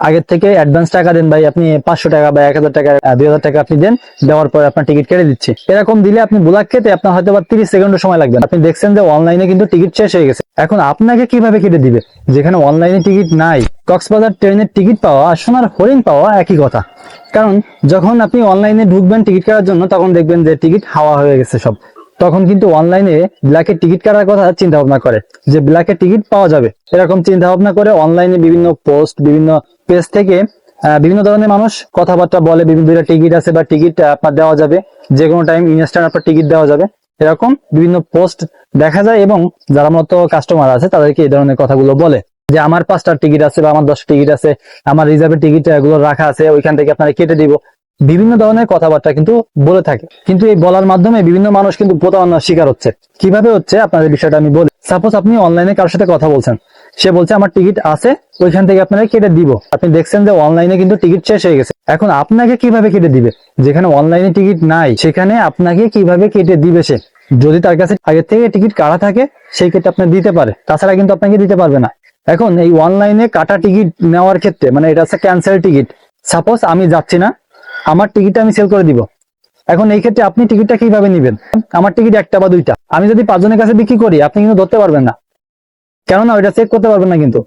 আগের থেকে অ্যাডভান্স টাকা দেন ভাই, আপনি পাঁচশো টাকা বা এক হাজার টাকা দুই হাজার টাকা আপনি দেন, দেওয়ার পরে আপনার টিকিট কেটে দিচ্ছে। এরকম দিলে আপনি ব্লাক খেতে আপনার হয়তো বা তিরিশ সেকেন্ডের সময় লাগবে। আপনি দেখছেন যে অনলাইনে কিন্তু টিকিট শেষ হয়ে গেছে। এখন আপনাকে কীভাবে কেটে দিবে? যেখানে অনলাইনে টিকিট নাই, কক্সবাজার ট্রেনের টিকিট পাওয়া আর সোনার হরিণ পাওয়া একই কথা। কারণ যখন আপনি অনলাইনে ঢুকবেন টিকিট কাটার জন্য, তখন দেখবেন যে টিকিট হাওয়া হয়ে গেছে সব। তখন কিন্তু অনলাইনে ব্ল্যাকের টিকিট কাটার কথা চিন্তা ভাবনা করে যে ব্ল্যাকের টিকিট পাওয়া যাবে। এরকম চিন্তা ভাবনা করে অনলাইনে বিভিন্ন পোস্ট বিভিন্ন পেজ থেকে বিভিন্ন ধরনের মানুষ কথাবার্তা বলে, বিভিন্ন টিকিট আছে বা টিকিট আপনার দেওয়া যাবে। যে কোনো টাইম ইনস্ট্যান্ট আপনার টিকিট দেওয়া যাবে। এরকম বিভিন্ন পোস্ট দেখা যায় এবং যারা মতো কাস্টমার আছে, তাদেরকে এই ধরনের কথাগুলো বলে যে আমার পাঁচটা টিকিট আছে বা আমার দশটা টিকিট আছে, আমার রিজার্ভের টিকিট এগুলো রাখা আছে, ওইখান থেকে আপনারা কেটে দিব। বিভিন্ন ধরনের কথাবার্তা কিন্তু বলে থাকে। কিন্তু এই বলার মাধ্যমে বিভিন্ন মানুষ কিন্তু প্রতারণার শিকার হচ্ছে। কীভাবে হচ্ছে? আপনাদের বিষয়টা আমি বলি। সাপোজ আপনি অনলাইনে কারোর সাথে কথা বলছেন। সে বলছে, আমার টিকিট আছে, ওইখান থেকে আপনারা কেটে দিব। আপনি দেখছেন যে অনলাইনে কিন্তু টিকিট শেষ হয়ে গেছে। এখন আপনাকে কীভাবে কেটে দিবে? যেখানে অনলাইনে টিকিট নাই, সেখানে আপনাকে কীভাবে কেটে দিবে সে? যদি তার কাছে আগের থেকে টিকিট কাটা থাকে, সেই ক্ষেত্রে আপনি দিতে পারে। তাছাড়া কিন্তু আপনাকে দিতে পারবে না। এখন এই অনলাইনে কাটা টিকিট নেওয়ার ক্ষেত্রে মানে এটা হচ্ছে ক্যান্সেল টিকিট সাপোজ আমি যাচ্ছি না আমার টিকিটটা আমি সেল করে দিব। এখন এই ক্ষেত্রে আপনি টিকিটটা কীভাবে নেবেন? আমার টিকিট একটা বা দুইটা। আমি যদি পাঁচজনের কাছে বিক্রি করি, আপনি কিন্তু ধরতে পারবেন না। কেননা ওইটা চেক করতে পারবেন না কিন্তু।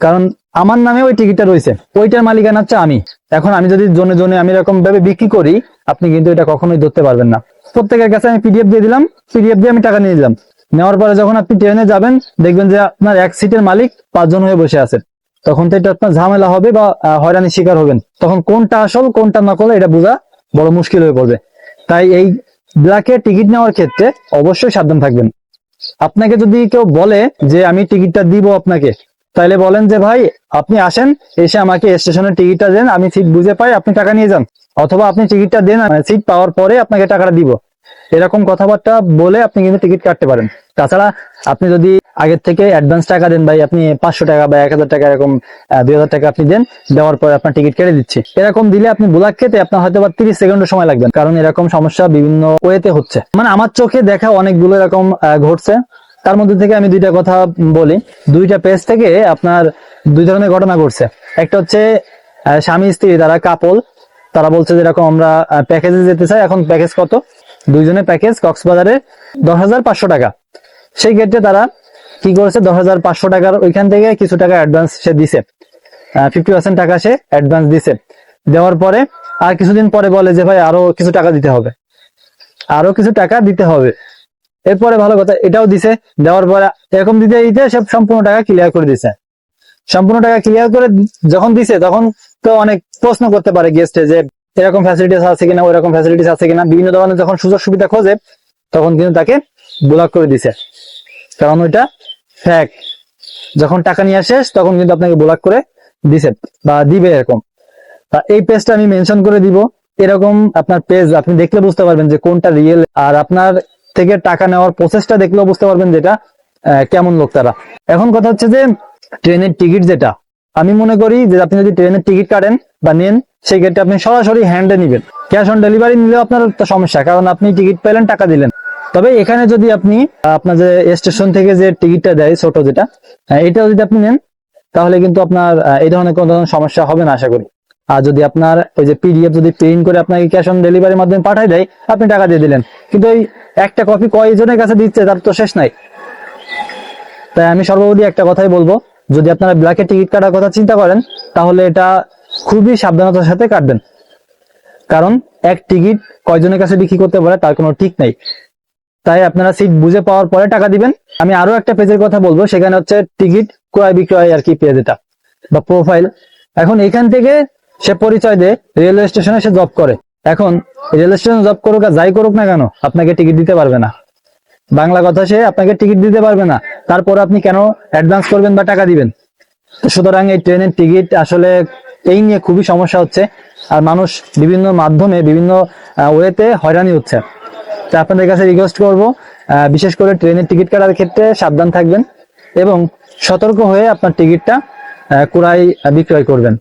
কারণ আমার নামে ওই টিকিটটা রয়েছে। ওইটার মালিকানা হচ্ছে আমি। এখন আমি যদি জনে জনে আমি এরকম ভাবে বিক্রি করি, আপনি কিন্তু এটা কখনোই ধরতে পারবেন না। প্রত্যেকের কাছে আমি পিডিএফ দিয়ে দিলাম। পিডিএফ দিয়ে আমি টাকা নিয়ে দিলাম নেওয়ার পরে যখন আপনি ট্রেনে যাবেন, দেখবেন যে আপনার এক সিটের মালিক পাঁচজন হয়ে বসে আছে। তখন তো এটা আপনার ঝামেলা হবে বা আহ, হয়রানির শিকার হবেন। তখন কোনটা আসল কোনটা নকল এটা বোঝা বড় মুশকিল হয়ে পড়বে। তাই এই ব্ল্যাকে টিকিট নেওয়ার ক্ষেত্রে অবশ্যই সাবধান থাকবেন। আপনাকে যদি কেউ বলে যে আমি টিকিটটা দিব আপনাকে তাহলে বলেন যে ভাই আপনি আসেন এসে আমাকে স্টেশনের টিকিটটা দেন আমি সিট বুঝে পাই আপনি টাকা নিয়ে যান। অথবা আপনি টিকিটটা দেন সিট পাওয়ার পরে আপনাকে টাকাটা দিব। এরকম কথাবার্তা বলে আপনি কিন্তু টিকিট কাটতে পারেন। তাছাড়া আপনি যদি আগের থেকে অ্যাডভান্স টাকা দেন ভাই, আপনি পাঁচশো টাকা বা এক হাজার টাকা এরকম দুই হাজার টাকা আপনি দেন, দেওয়ার পর আপনার টিকিট কেটে দিচ্ছে। এরকম দিলে আপনি ব্লাক খেতে আপনার হয়তো বা তিরিশ সেকেন্ডের সময় লাগবে, কারণ এরকম সমস্যা বিভিন্ন ওয়েতে হচ্ছে। মানে আমার চোখে দেখা অনেকগুলো এরকম ঘটছে। তার মধ্যে থেকে আমি দুইটা কথা বলি। দুইটা পেজ থেকে আপনার দুই ধরনের ঘটনা ঘটছে। একটা হচ্ছে স্বামী স্ত্রী, তারা কাপল তারা বলছে যে এরকম আমরা প্যাকেজে যেতে চাই, এখন প্যাকেজ কত? দুইজনের প্যাকেজ কক্সবাজারে দশ হাজার পাঁচশো টাকা। সেই ক্ষেত্রে তারা কি করেছে? দশ হাজার পাঁচশো টাকার ওইখান থেকে কিছু টাকা অ্যাডভান্স সে দিছে। ফিফটি পার্সেন্ট টাকা সে অ্যাডভান্স দিছে। দেওয়ার পরে আর কিছুদিন পরে বলে যে, ভাই, আরও কিছু টাকা দিতে হবে। আরও কিছু টাকা দিতে হবে। এরপরে ভালো কথা, এটাও দিছে। দেওয়ার পরে এরকম দিতে দিতে সব সম্পূর্ণ টাকা ক্লিয়ার করে দিছে। সম্পূর্ণ টাকা ক্লিয়ার করে যখন দিছে, তখন তো অনেক প্রশ্ন করতে পারে গেস্টে যে, এরকম ফ্যাসিলিটিস আছে কিনা? ওইরকম ফ্যাসিলিটিস আছে কিনা? বিভিন্ন ধরনের যখন সুযোগ সুবিধা খোঁজে, তখন কিন্তু তাকে ব্লক করে দিছে। কারণ ওইটা ফ্যাক যখন টাকা নিয়ে শেষ তখন কিন্তু আপনাকে ব্লক করে দিছে বা দিবে এরকম। এই পেজটা আমি মেনশন করে দিব। এরকম আপনার পেজ আপনি দেখলে বুঝতে পারবেন যে কোনটা রিয়েল আর আপনার থেকে টাকা নেওয়ার প্রসেসটা দেখলেও বুঝতে পারবেন যেটা কেমন লোক তারা। এখন কথা হচ্ছে যে, ট্রেনের টিকিট যেটা। আমি মনে করি যে আপনি যদি ট্রেনের টিকিট কাটেন বা নেন সেই ক্ষেত্রে আপনি সরাসরি হ্যান্ডে নিবেন। ক্যাশ অন ডেলিভারি নিলেও আপনার তো সমস্যা, কারণ আপনি টিকিট পেলেন, টাকা দিলেন। তবে এখানে যদি আপনি আপনার যে স্টেশন থেকে যে টিকিটটা দেয় ছোট যেটা আহ, এটাও যদি আপনি নেন তাহলে কিন্তু আপনার এই ধরনের কোনো ধরনের সমস্যা হবে না আশা করি। আর যদি আপনার ওই যে পিডিএফ যদি প্রিন্ট করে আপনাকে ক্যাশ অন ডেলিভারির মাধ্যমে পাঠাই দেয় আপনি টাকা দিয়ে দিলেন। কিন্তু ওই একটা কপি কয়জনের কাছে দিচ্ছে তার তো শেষ নাই। তাই আমি সর্বোপরি একটা কথাই বলব যদি আপনারা ব্ল্যাকে টিকিট কাটার কথা চিন্তা করেন তাহলে এটা খুবই সাবধানতার সাথে কাটবেন। কারণ এক টিকিট কয়জনের কাছে বিক্রি করতে পারে তার কোনো ঠিক নাই। তাই আপনারা সিট বুঝে পাওয়ার পরে টাকা দিবেন। আমি আরও একটা পেজের কথা বলব, সেখানে হচ্ছে টিকিট ক্রয় বিক্রয় আর কি পেজ এটা বা প্রোফাইল এখন এখান থেকে সে পরিচয় দেয় রেলওয়ে স্টেশনে সে জব করে। এখন রেলওয়ে স্টেশনে জব করুক আর যাই করুক না কেন, আপনাকে টিকিট দিতে পারবে না। বাংলা কথা সে আপনাকে টিকিট দিতে পারবে না, তারপর আপনি কেন অ্যাডভান্স করবেন বা টাকা দিবেন? সুতরাং এই ট্রেনের টিকিট আসলে এই নিয়ে খুবই সমস্যা হচ্ছে, আর মানুষ বিভিন্ন মাধ্যমে, বিভিন্ন ওয়েতে হয়রানি হচ্ছে। তো আপনাদের কাছে রিকোয়েস্ট করব বিশেষ করে ট্রেনের টিকিট কাটার ক্ষেত্রে সাবধান থাকবেন এবং সতর্ক হয়ে আপনার টিকিটটা ক্রয় বিক্রয় করবেন।